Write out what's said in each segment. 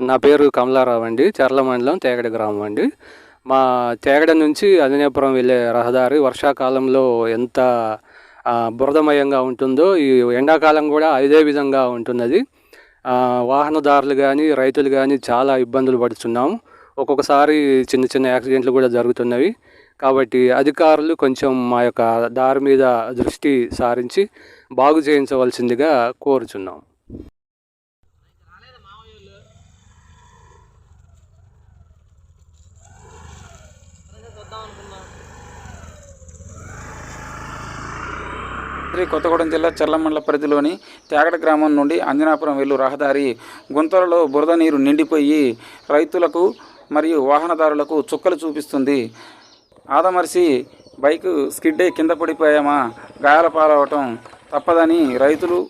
నా పేరు కమలారావు అండి. చర్ల మండలం తేగడ గ్రామం అండి. మా తేగడ నుంచి అదినేపురం వెళ్ళే రహదారి వర్షాకాలంలో ఎంత బురదమయంగా ఉంటుందో ఈ ఎండాకాలం కూడా అదే విధంగా ఉంటున్నది. వాహనదారులు కానీ రైతులు కానీ చాలా ఇబ్బందులు పడుతున్నాము ఒక్కొక్కసారి చిన్న చిన్న యాక్సిడెంట్లు కూడా జరుగుతున్నవి. కాబట్టి అధికారులు కొంచెం మా యొక్క దారి మీద దృష్టి సారించి బాగు చేయించవలసిందిగా కోరుచున్నాం. శ్రీ కొత్తగూడెం జిల్లా చర్లమండల పరిధిలోని తేగడ గ్రామం నుండి అంజనాపురం వెళ్ళు రహదారి గుంతలలో బురద నీరు నిండిపోయి రైతులకు మరియు వాహనదారులకు చుక్కలు చూపిస్తుంది. ఆదమరిసి బైక్ స్కిడ్డే కింద పడిపోయామా? గాయాల పాలవటం తప్పదని రైతులు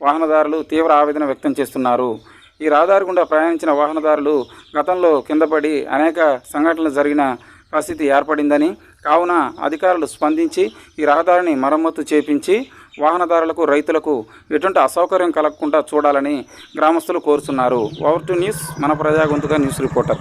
వాహనదారులు తీవ్ర ఆవేదన వ్యక్తం చేస్తున్నారు. ఈ రహదారి గుండా ప్రయాణించిన వాహనదారులు గతంలో కింద పడి అనేక సంఘటనలు జరిగిన పరిస్థితి ఏర్పడిందని కావున అధికారులు స్పందించి ఈ రహదారిని మరమ్మతు చేపించి వాహనదారులకు రైతులకు ఎటువంటి అసౌకర్యం కలగకుండా చూడాలని గ్రామస్తులు కోరుతున్నారు. ఓవర్ టు న్యూస్ మన ప్రజా గొంతుగా న్యూస్ రిపోర్టర్.